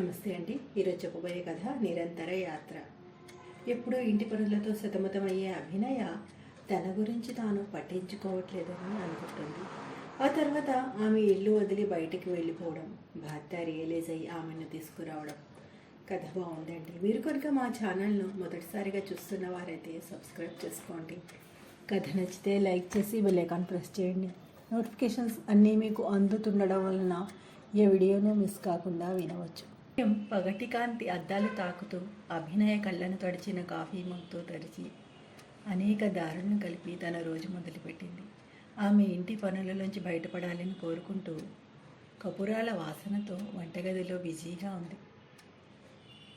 నమస్తే అండి. ఈరోజు చెప్పబోయే కథ నిరంతర యాత్ర. ఎప్పుడూ ఇంటి పనులతో సతమతమయ్యే అభినయ తన గురించి తాను పట్టించుకోవట్లేదని అనుకుంటుంది ఆ తర్వాత ఆమె ఇల్లు వదిలి బయటికి వెళ్ళిపోవడం భర్త రియలైజ్ అయ్యి ఆమెను తీసుకురావడం. కథ బాగుందండి. మీరు కనుక మా ఛానల్ను మొదటిసారిగా చూస్తున్న వారైతే సబ్స్క్రైబ్ చేసుకోండి. కథ నచ్చితే లైక్ చేసి బెల్ ప్రెస్ చేయండి. నోటిఫికేషన్స్ అన్నీ మీకు అందుతుండడం వలన ఏ వీడియోను మిస్ కాకుండా వినవచ్చు. పగటి కాంతి అద్దాలు తాకుతూ అభినయ కళ్ళను తడిచిన కాఫీ మగ్తో తడిచి అనేక దారులను కలిపి తన రోజు మొదలుపెట్టింది. ఆమె ఇంటి పనులలోంచి బయటపడాలని కోరుకుంటూ కపురాల వాసనతో వంటగదిలో బిజీగా ఉంది.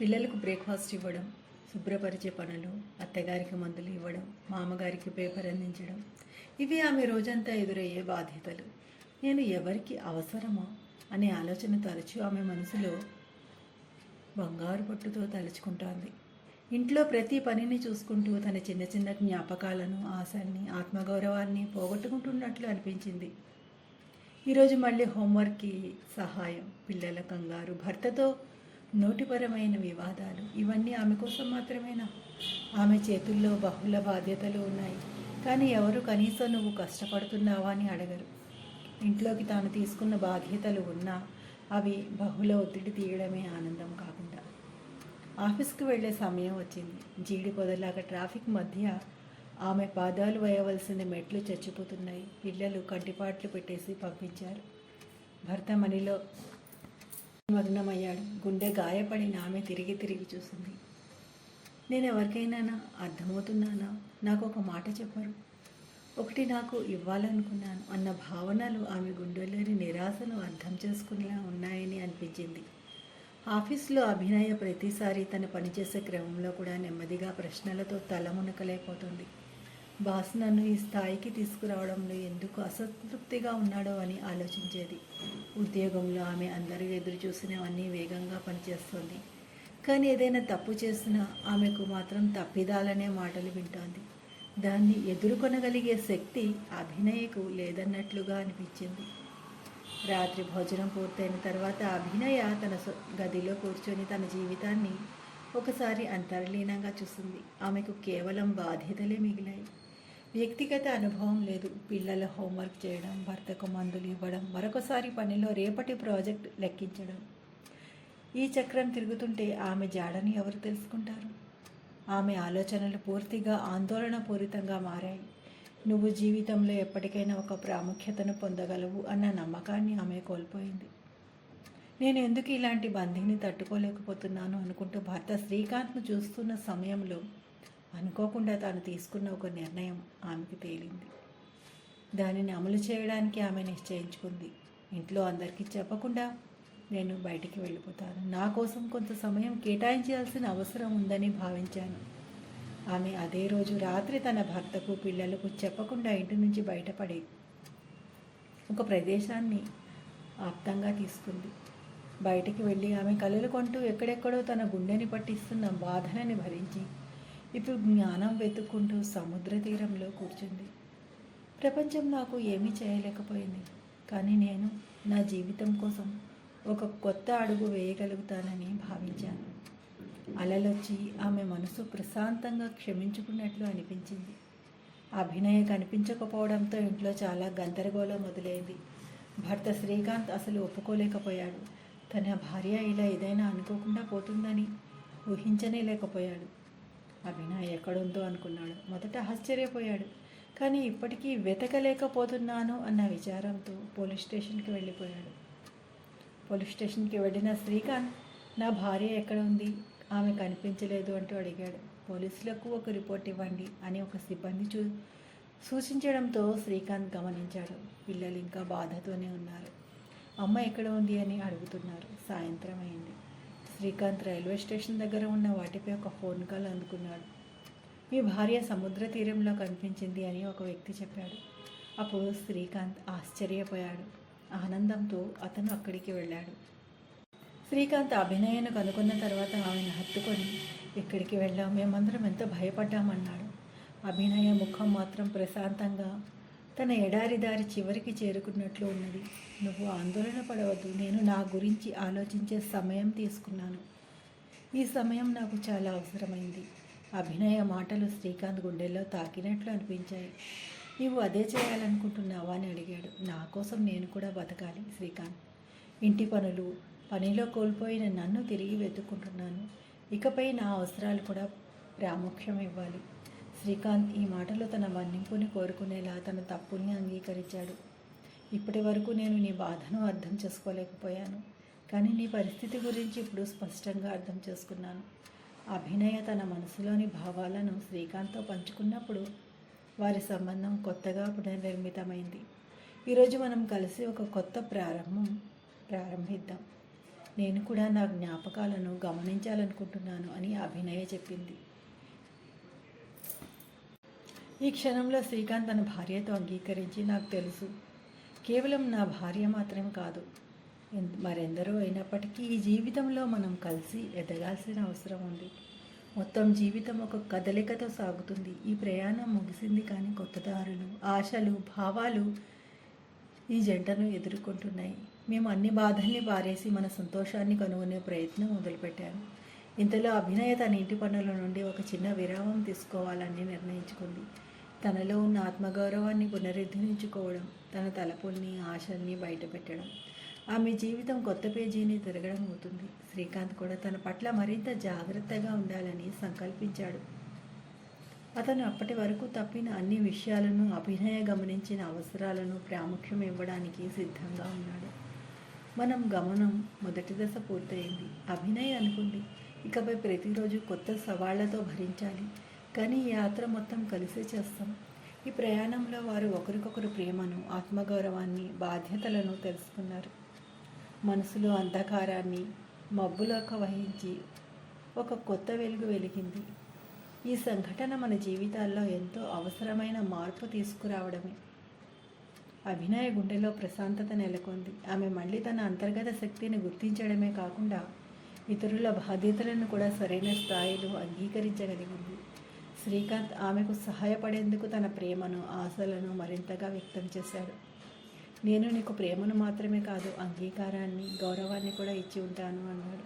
పిల్లలకు బ్రేక్ఫాస్ట్ ఇవ్వడం శుభ్రపరిచే పనులు అత్తగారికి మందులు ఇవ్వడం మామగారికి పేపర్ అందించడం ఇవి ఆమె రోజంతా ఎదురయ్యే బాధ్యతలు. నేను ఎవరికి అవసరమో అనే ఆలోచన తరచూ ఆమె మనసులో బంగారు పట్టుతో తలుచుకుంటోంది. ఇంట్లో ప్రతి పనిని చూసుకుంటూ తన చిన్న చిన్న జ్ఞాపకాలను ఆశల్ని ఆత్మగౌరవాన్ని పోగొట్టుకుంటున్నట్లు అనిపించింది. ఈరోజు మళ్ళీ హోంవర్క్కి సహాయం పిల్లల కంగారు భర్తతో నోటిపరమైన వివాదాలు ఇవన్నీ ఆమె కోసం మాత్రమేనా? ఆమె చేతుల్లో బహుళ బాధ్యతలు ఉన్నాయి. కానీ ఎవరు కనీసం నువ్వు కష్టపడుతున్నావా అని అడగరు. ఇంట్లోకి తాను తీసుకున్న బాధ్యతలు ఉన్నా అవి బహుళ ఒత్తిడి తీయడమే ఆనందం కాకుండా. ఆఫీస్కి వెళ్ళే సమయం వచ్చింది. జీడి పొదలాగా ట్రాఫిక్ మధ్య ఆమె పాదాలు వేయవలసిన మెట్లు చచ్చిపోతున్నాయి. పిల్లలు కంటిపాట్లు పెట్టేసి పంపించారు. భర్త మనిలో మగ్నమయ్యాడు. గుండె గాయపడిన ఆమె తిరిగి తిరిగి చూసింది. నేను ఎవరికైనా అర్థమవుతున్నానా? నాకు ఒక మాట చెప్పరు. ఒకటి నాకు ఇవ్వాలనుకున్నాను అన్న భావనలు ఆమె గుండెలోని నిరాశను అర్థం చేసుకునేలా ఉన్నాయని అనిపించింది. ఆఫీస్లో అభినయ ప్రతిసారి తను పనిచేసే క్రమంలో కూడా నెమ్మదిగా ప్రశ్నలతో తలమునకలేకపోతుంది బాస్ నన్ను ఈ స్థాయికి తీసుకురావడంలో ఎందుకు అసంతృప్తిగా ఉన్నాడో అని ఆలోచించేది. ఉద్యోగంలో ఆమె అందరూ ఎదురు చూసినవన్నీ వేగంగా పనిచేస్తుంది. కానీ ఏదైనా తప్పు చేసినా ఆమెకు మాత్రం తప్పిదాలనే మాటలు వింటోంది. దాన్ని ఎదుర్కొనగలిగే శక్తి అభినయకు లేదన్నట్లుగా అనిపించింది. రాత్రి భోజనం పూర్తయిన తర్వాత అభినయ తన సొ- గదిలో కూర్చొని తన జీవితాన్ని ఒకసారి అంతర్లీనంగా చూసింది. ఆమెకు కేవలం బాధ్యతలే మిగిలాయి. వ్యక్తిగత అనుభవం లేదు. పిల్లల హోంవర్క్ చేయడం భర్తకు మందులు ఇవ్వడం మరొకసారి పనిలో రేపటి ప్రాజెక్ట్ లెక్కించడం. ఈ చక్రం తిరుగుతుంటే ఆమె జాడని ఎవరు తెలుసుకుంటారు? ఆమె ఆలోచనలు పూర్తిగా ఆందోళనపూరితంగా మారాయి. నువ్వు జీవితంలో ఎప్పటికైనా ఒక ప్రాముఖ్యతను పొందగలవు అన్న నమ్మకాన్ని ఆమె కోల్పోయింది. నేను ఎందుకు ఇలాంటి బంధిని తట్టుకోలేకపోతున్నాను అనుకుంటూ భర్త శ్రీకాంత్ను చూస్తున్న సమయంలో అనుకోకుండా తాను తీసుకున్న ఒక నిర్ణయం ఆమెకు తేలింది. దానిని అమలు చేయడానికి ఆమె నిశ్చయించుకుంది. ఇంట్లో అందరికీ చెప్పకుండా నేను బయటికి వెళ్ళిపోతాను. నా కోసం కొంత సమయం కేటాయించాల్సిన అవసరం ఉందని భావించాను. ఆమె అదే రోజు రాత్రి తన భర్తకు పిల్లలకు చెప్పకుండా ఇంటి నుంచి బయటపడి ఒక ప్రదేశాన్ని ఆప్తంగా తీసుకుంది. బయటికి వెళ్ళి ఆమె కలలు కొంటూ ఎక్కడెక్కడో తన గుండెని పట్టిస్తున్న బాధలని భరించి ఇప్పుడు జ్ఞానం వెతుక్కుంటూ సముద్ర తీరంలో కూర్చుంది. ప్రపంచం నాకు ఏమీ చేయలేకపోయింది కానీ నేను నా జీవితం కోసం ఒక కొత్త అడుగు వేయగలుగుతానని భావించాను అలలొచ్చి ఆమె మనసు ప్రశాంతంగా క్షమించుకున్నట్లు అనిపించింది. అభినయ కనిపించకపోవడంతో ఇంట్లో చాలా గందరగోళం మొదలైంది. భర్త శ్రీకాంత్ అసలు ఒప్పుకోలేకపోయాడు. తన భార్య ఇలా ఏదైనా అనుకోకుండా పోతుందని ఊహించనే లేకపోయాడు. అభినయ్ ఎక్కడుందో అనుకున్నాడు. మొదట ఆశ్చర్యపోయాడు. కానీ ఇప్పటికీ వెతకలేకపోతున్నాను అన్న విచారంతో పోలీస్ స్టేషన్కి వెళ్ళిపోయాడు. పోలీస్ స్టేషన్కి వెళ్ళిన శ్రీకాంత్ నా భార్య ఎక్కడ ఉంది? ఆమె కనిపించలేదు అంటూ అడిగాడు. పోలీసులకు ఒక రిపోర్ట్ ఇవ్వండి అని ఒక సిబ్బంది చూ సూచించడంతో శ్రీకాంత్ గమనించాడు. పిల్లలు ఇంకా బాధతోనే ఉన్నారు. అమ్మ ఎక్కడ ఉంది? అని అడుగుతున్నారు. సాయంత్రం అయింది. శ్రీకాంత్ రైల్వే స్టేషన్ దగ్గర ఉన్న వాటిపై ఒక ఫోన్ కాల్ అందుకున్నాడు. మీ భార్య సముద్ర తీరంలో కనిపించింది అని ఒక వ్యక్తి చెప్పాడు. అప్పుడు శ్రీకాంత్ ఆశ్చర్యపోయాడు. ఆనందంతో అతను అక్కడికి వెళ్ళాడు. శ్రీకాంత్ అభినయను కనుక్కున్న తర్వాత ఆమెను హత్తుకొని ఎక్కడికి వెళ్ళాం? మేమందరం ఎంతో భయపడ్డామన్నాడు. అభినయ ముఖం మాత్రం ప్రశాంతంగా తన ఎడారి దారి చివరికి చేరుకున్నట్లు ఉన్నది. నువ్వు ఆందోళన పడవద్దు. నేను నా గురించి ఆలోచించే సమయం తీసుకున్నాను. ఈ సమయం నాకు చాలా అవసరమైంది. అభినయ మాటలు శ్రీకాంత్ గుండెల్లో తాకినట్లు అనిపించాయి. నీవు అదే చేయాలనుకుంటున్నావా? అని అడిగాడు. నా కోసం నేను కూడా బతకాలి శ్రీకాంత్. ఇంటి పనులు పనిలో కోల్పోయిన నన్ను తిరిగి వెతుక్కుంటున్నాను. ఇకపై నా అవసరాలు కూడా ప్రాముఖ్యం ఇవ్వాలి. శ్రీకాంత్ ఈ మాటలో తన మన్నింపుని కోరుకునేలా తన తప్పుల్ని అంగీకరించాడు. ఇప్పటి వరకు నేను నీ బాధను అర్థం చేసుకోలేకపోయాను కానీ నీ పరిస్థితి గురించి ఇప్పుడు స్పష్టంగా అర్థం చేసుకున్నాను. అభినయ తన మనసులోని భావాలను శ్రీకాంత్తో పంచుకున్నప్పుడు వారి సంబంధం కొత్తగా పునర్నిర్మితమైంది. ఈరోజు మనం కలిసి ఒక కొత్త ప్రారంభం ప్రారంభిద్దాం. నేను కూడా నా జ్ఞాపకాలను గమనించాలనుకుంటున్నాను అని అభినయ చెప్పింది. ఈ క్షణంలో శ్రీకాంత్ తన భార్యతో అంగీకరించి నాకు తెలుసు. కేవలం నా భార్య మాత్రం కాదు. మరెందరూ మరెందరో అయినప్పటికీ ఈ జీవితంలో మనం కలిసి ఎదగాల్సిన అవసరం ఉంది. మొత్తం జీవితం ఒక కదలికతో సాగుతుంది. ఈ ప్రయాణం ముగిసింది కానీ కొత్త దారులు ఆశలు భావాలు ఈ జంటను ఎదుర్కొంటున్నాయి. మేము అన్ని బాధల్ని పారేసి మన సంతోషాన్ని కనుగొనే ప్రయత్నం మొదలుపెట్టాము ఇంతలో అభినయ తన ఇంటి పనుల నుండి ఒక చిన్న విరామం తీసుకోవాలని నిర్ణయించుకుంది. తనలో ఉన్న ఆత్మగౌరవాన్ని పునరుద్ధరించుకోవడం తన తలపుల్ని ఆశల్ని బయటపెట్టడం ఆమె జీవితం కొత్త పేజీని తిరగడం అవుతుంది. శ్రీకాంత్ కూడా తన పట్ల మరింత జాగ్రత్తగా ఉండాలని సంకల్పించాడు. అతను అప్పటి వరకు తప్పిన అన్ని విషయాలను అభినయ గమనించిన అవసరాలను ప్రాముఖ్యం ఇవ్వడానికి సిద్ధంగా ఉన్నాడు. మనం గమనం మొదటి దశ పూర్తయింది. అభినయ్ అనుకుంది ఇకపై ప్రతిరోజు కొత్త సవాళ్ళతో భరించాలి. కానీ ఈ యాత్ర మొత్తం కలిసే చేస్తాం. ఈ ప్రయాణంలో వారు ఒకరికొకరు ప్రేమను ఆత్మగౌరవాన్ని బాధ్యతలను తెలుసుకున్నారు. మనసులో అంధకారాన్ని మబ్బులోకి వహించి ఒక కొత్త వెలుగు వెలిగింది. ఈ సంఘటన మన జీవితాల్లో ఎంతో అవసరమైన మార్పు తీసుకురావడమే. అభినయ గుండెలో ప్రశాంతత నెలకొంది. ఆమె మళ్ళీ తన అంతర్గత శక్తిని గుర్తించడమే కాకుండా ఇతరుల బాధ్యతలను కూడా సరైన స్థాయిలో అంగీకరించగలిగింది. శ్రీకాంత్ ఆమెకు సహాయపడేందుకు తన ప్రేమను ఆశలను మరింతగా వ్యక్తం చేశాడు. నేను నీకు ప్రేమను మాత్రమే కాదు అంగీకారాన్ని గౌరవాన్ని కూడా ఇచ్చి ఉంటాను అన్నాడు.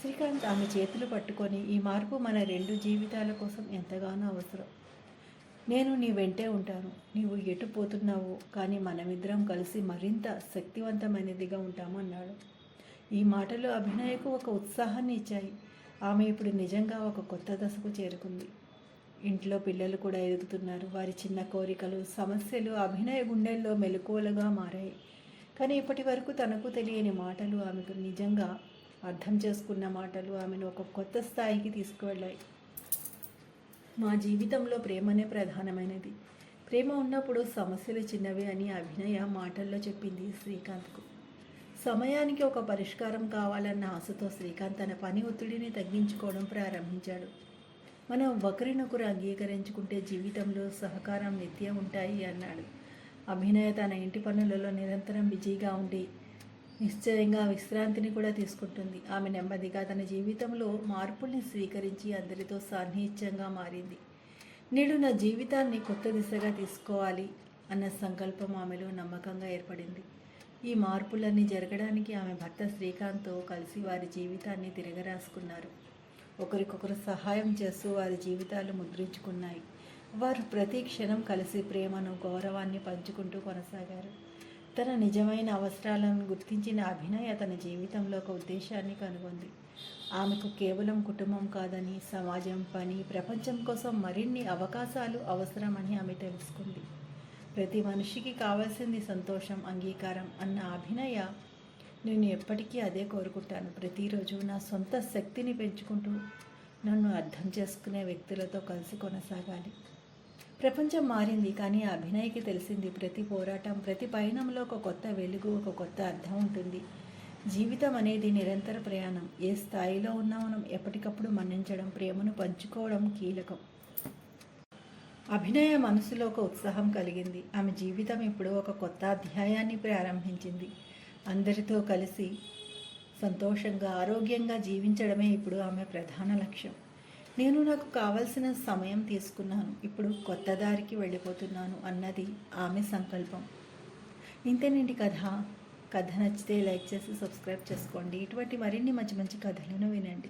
శ్రీకాంత్ ఆమె చేతులు పట్టుకొని ఈ మార్పు మన రెండు జీవితాల కోసం ఎంతగానో అవసరం. నేను నీ వెంటే ఉంటాను. నీవు ఎటు పోతున్నావో కానీ మనమిద్దరం కలిసి మరింత శక్తివంతమైనదిగా ఉంటాము అన్నాడు. ఈ మాటలు అభినయకు ఒక ఉత్సాహాన్ని ఇచ్చాయి. ఆమె ఇప్పుడు నిజంగా ఒక కొత్త దశకు చేరుకుంది. ఇంట్లో పిల్లలు కూడా ఎదుగుతున్నారు. వారి చిన్న కోరికలు సమస్యలు అభినయ గుండెల్లో మెలకువలుగా మారాయి. కానీ ఇప్పటి వరకు తనకు తెలియని మాటలు ఆమెకు నిజంగా అర్థం చేసుకున్న మాటలు ఆమెను ఒక కొత్త స్థాయికి తీసుకువెళ్ళాయి. మా జీవితంలో ప్రేమనే ప్రధానమైనది. ప్రేమ ఉన్నప్పుడు సమస్యలు చిన్నవి అని అభినయ మాటల్లో చెప్పింది శ్రీకాంత్కు. సమయానికి ఒక పరిష్కారం కావాలన్న ఆశతో శ్రీకాంత్ తన పని ఒత్తిడిని తగ్గించుకోవడం ప్రారంభించాడు. మనం ఒకరినొకరు అంగీకరించుకుంటే జీవితంలో సహకారం నిత్యం ఉంటాయి అన్నాడు. అభినయ తన ఇంటి పనులలో నిరంతరం బిజీగా ఉండి నిశ్చయంగా విశ్రాంతిని కూడా తీసుకుంటుంది. ఆమె నెమ్మదిగా తన జీవితంలో మార్పుల్ని స్వీకరించి అందరితో సాన్నిహిత్యంగా మారింది. నేడు నా జీవితాన్ని కొత్త దిశగా తీసుకోవాలి అన్న సంకల్పం ఆమెలో నమ్మకంగా ఏర్పడింది. ఈ మార్పులన్నీ జరగడానికి ఆమె భర్త శ్రీకాంత్తో కలిసి వారి జీవితాన్ని తిరగరాసుకున్నారు. ఒకరికొకరు సహాయం చేస్తూ వారి జీవితాలు ముద్రించుకున్నాయి. వారు ప్రతి క్షణం కలిసి ప్రేమను గౌరవాన్ని పంచుకుంటూ కొనసాగారు. తన నిజమైన అవసరాలను గుర్తించిన అభినయ తన జీవితంలో ఒక ఉద్దేశాన్ని కనుగొంది. ఆమెకు కేవలం కుటుంబం కాదని సమాజం పని ప్రపంచం కోసం మరిన్ని అవకాశాలు అవసరమని ఆమె తెలుసుకుంది. ప్రతి మనిషికి కావాల్సింది సంతోషం అంగీకారం అన్న అభినయ నేను ఎప్పటికీ అదే కోరుకుంటాను. ప్రతిరోజు నా సొంత శక్తిని పెంచుకుంటూ నన్ను అర్థం చేసుకునే వ్యక్తులతో కలిసి కొనసాగాలి. ప్రపంచం మారింది కానీ అభినయకి తెలిసింది ప్రతి పోరాటం ప్రతి పయనంలో ఒక కొత్త వెలుగు ఒక కొత్త అర్థం ఉంటుంది. జీవితం అనేది నిరంతర ప్రయాణం. ఏ స్థాయిలో ఉన్నా మనం ఎప్పటికప్పుడు మన్నించడం ప్రేమను పంచుకోవడం కీలకం. అభినయ మనసులో ఒక ఉత్సాహం కలిగింది. ఆమె జీవితం ఇప్పుడు ఒక కొత్త అధ్యాయాన్ని ప్రారంభించింది. అందరితో కలిసి సంతోషంగా ఆరోగ్యంగా జీవించడమే ఇప్పుడు ఆమె ప్రధాన లక్ష్యం. నేను నాకు కావలసిన సమయం తీసుకున్నాను. ఇప్పుడు కొత్త దారికి వెళ్ళిపోతున్నాను అన్నది ఆమె సంకల్పం. ఇంతేనండి కథ. కథ నచ్చితే లైక్ చేసి సబ్స్క్రైబ్ చేసుకోండి. ఇటువంటి మరిన్ని మంచి మంచి కథలను వినండి.